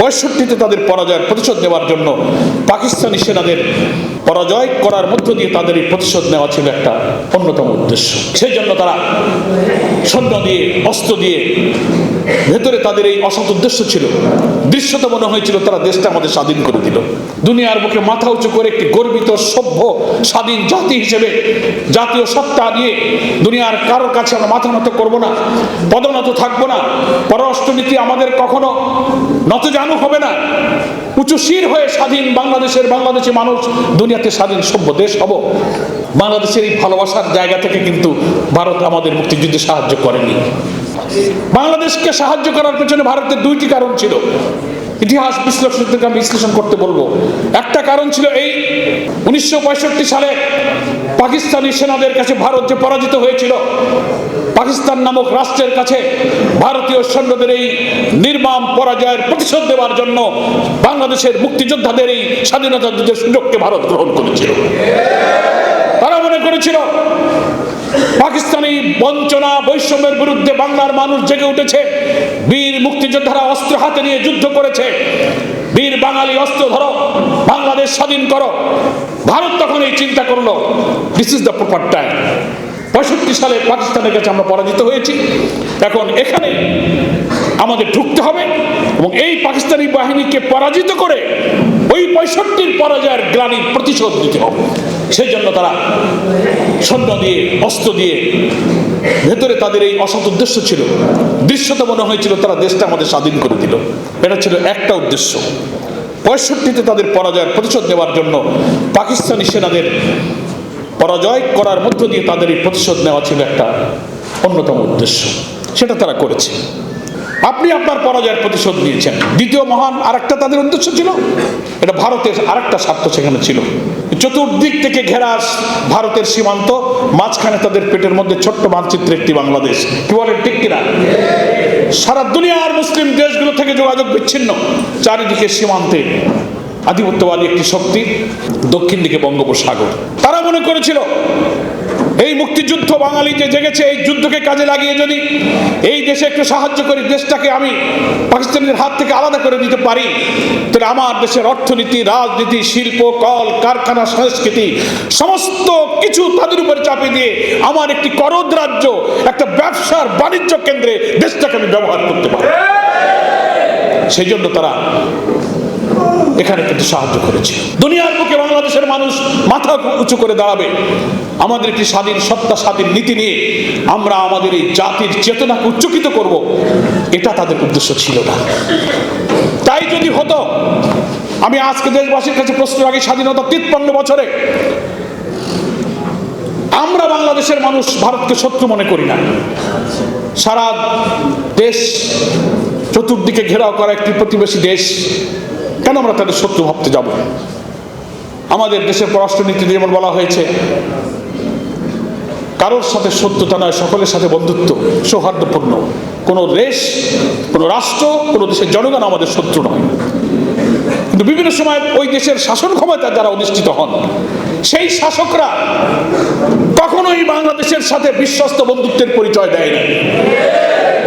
পঁয়ষট্টিতে তাদের পরাজয়ের প্রতিশোধ নেওয়ার জন্য পাকিস্তানি সেনাদের পরাজয় করার মধ্য দিয়ে তাদের এই প্রতিশোধ নেওয়া ছিল একটা অন্যতম উদ্দেশ্য। সেই জন্য তারা সৈন্য দিয়ে অস্ত্র দিয়ে ভেতরে তাদের এই অসৎ উদ্দেশ্য ছিল। দৃশ্যত মনে হয়েছিল তারা দেশটা আমাদের স্বাধীন করে দিল। দুনিয়ার বুকে মাথা উঁচু করে একটি গর্বিত, সভ্য, স্বাধীন জাতি হিসেবে জাতীয় সত্তা নিয়ে দুনিয়ার কারোর কাছে আমরা মাথা নত করব না পদনত থাকব না। পররাষ্ট্রনীতি আমাদের কখনো নতজানু হবে না। উঁচু শির হয়ে স্বাধীন বাংলাদেশের বাংলাদেশি মানুষ দুনিয়াতে স্বাধীন সভ্য দেশ হব। বাংলাদেশের এই ভালোবাসার জায়গা থেকে কিন্তু ভারত আমাদের মুক্তিযুদ্ধে সাহায্য করেনি। বাংলাদেশকে সাহায্য করার পেছনে ভারতের দুইটি কারণ ছিল। ইতিহাস বিশ্লেষকদেরকে আমি বিশ্লেষণ করতে বলব। একটা কারণ ছিল এই, উনিশশো পঁয়ষট্টি সালে পাকিস্তানি সেনাদের কাছে ভারত যে পরাজিত হয়েছিল পাকিস্তান নামক রাষ্ট্রের কাছে ভারতীয় সৈন্যদের এই নির্মাম পরাজয়ের প্রতিশোধ দেওয়ার জন্য বাংলাদেশের মুক্তিযোদ্ধাদের এই স্বাধীনতা যুদ্ধের সুযোগকে ভারত গ্রহণ করেছিল। তারা মনে করেছিল, পাকিস্তানি বঞ্চনা বৈষম্যের বিরুদ্ধে বাংলার মানুষ জেগে উঠেছে, বীর মুক্তিযোদ্ধারা অস্ত্র হাতে নিয়ে যুদ্ধ করেছে, বীর বাঙালি অস্ত্র ধরো, বাংলাদেশ স্বাধীন করো। ভারত তখন এই চিন্তা করল this is the proper time পঁয়ষট্টি সালে পাকিস্তানের কাছে আমরা পরাজিত হয়েছি। এখন এখানে আমাদের ঢুকতে হবে এবং এই পাকিস্তানি বাহিনীকে পরাজিত করে ওই পঁয়ষট্টির পরাজয়ের গ্লানির প্রতিশোধ নিতে হবে। সেই জন্য তারা সৈন্য দিয়ে, অস্ত্র দিয়ে ভেতরে তাদের এই অসৎ উদ্দেশ্য ছিল। দৃশ্যত মনে হয়েছিল তারা দেশটা আমাদের স্বাধীন করে দিল। এটা ছিল একটা উদ্দেশ্য। পঁয়ষট্টিতে তাদের পরাজয়ের প্রতিশোধ নেওয়ার জন্য পাকিস্তানি সেনাদের পরাজয় করার মধ্য দিয়ে তাদের এই প্রতিশোধ নেওয়া ছিল একটা অন্যতম উদ্দেশ্য। সেটা তারা করেছে। আপনি আপনার পরাজয়ের প্রতিশোধ নিয়েছেন। দ্বিতীয় মহান আরেকটা তাদের উদ্দেশ্য ছিল। এটা ভারতের আরেকটা স্বার্থ সেখানে ছিল। চতুর্দিক থেকে ঘেরা ভারতের সীমান্ত, মাঝখানে তাদের পেটের মধ্যে ছোট্ট মানচিত্রে একটি বাংলাদেশ। কি বলেন, ঠিক কিনা? সারা দুনিয়ার মুসলিম দেশগুলো থেকে যোগাযোগ বিচ্ছিন্ন। চারিদিকে সীমান্তে আধিপত্যবাদী একটি শক্তি দক্ষিণ দিকে বঙ্গোপসাগর। তারা মনে করেছিল, এই মুক্তিযুদ্ধ বাঙালি যে জেগেছে, এই যুদ্ধকে কাজে লাগিয়ে যদি এই দেশে একটু সাহায্য করি, দেশটাকে আমি পাকিস্তানের হাত থেকে আলাদা করে দিতে পারি, তাহলে আমার দেশের অর্থনীতি, রাজনীতি, শিল্প, কল, কারখানা, সংস্কৃতি, সমস্ত কিছু তাদের উপরে চাপিয়ে দিয়ে আমার একটি করদ রাজ্য, একটা ব্যবসার বাণিজ্য কেন্দ্রে দেশটাকে আমি ব্যবহার করতে পারি। সেই জন্য তারা এখানে কিন্তু সাহায্য করেছে। দুনিয়ার বুকে বাংলাদেশের মানুষ মাথা উঁচু করে দাঁড়াবে। আমাদের একটি স্বাধীন সত্তা, স্বাধীন নীতি নিয়ে আমরা আমাদের এই জাতির চেতনাকে উচ্চকিত করব। এটা তাদের উদ্দেশ্য ছিল না। তাই যদি হতো, আমি আজকে দেশবাসীর কাছে প্রশ্ন রাখি, স্বাধীনতা তিপ্পান্ন বছরে আমরা বাংলাদেশের মানুষ ভারতকে শত্রু মনে করি না। সারা দেশ চতুর্দিকে ঘেরাও করা একটি প্রতিবেশী দেশ। কেন আমরা তাদের শত্রু ভাবতে যাব? আমাদের দেশের পররাষ্ট্রনীতিতে যেমন বলা হয়েছে, কারোর সাথে শত্রুতা নয়, সকলের সাথে বন্ধুত্ব, সৌহার্দ্যপূর্ণ। কোনো দেশ, কোনো রাষ্ট্র, কোনো দেশের জনগণ আমাদের শত্রু নয়। কিন্তু বিভিন্ন সময় ওই দেশের শাসন ক্ষমতা যারা অধিষ্ঠিত হন, সেই শাসকরা কখনোই বাংলাদেশের সাথে বিশ্বস্ত বন্ধুত্বের পরিচয় দেয় না।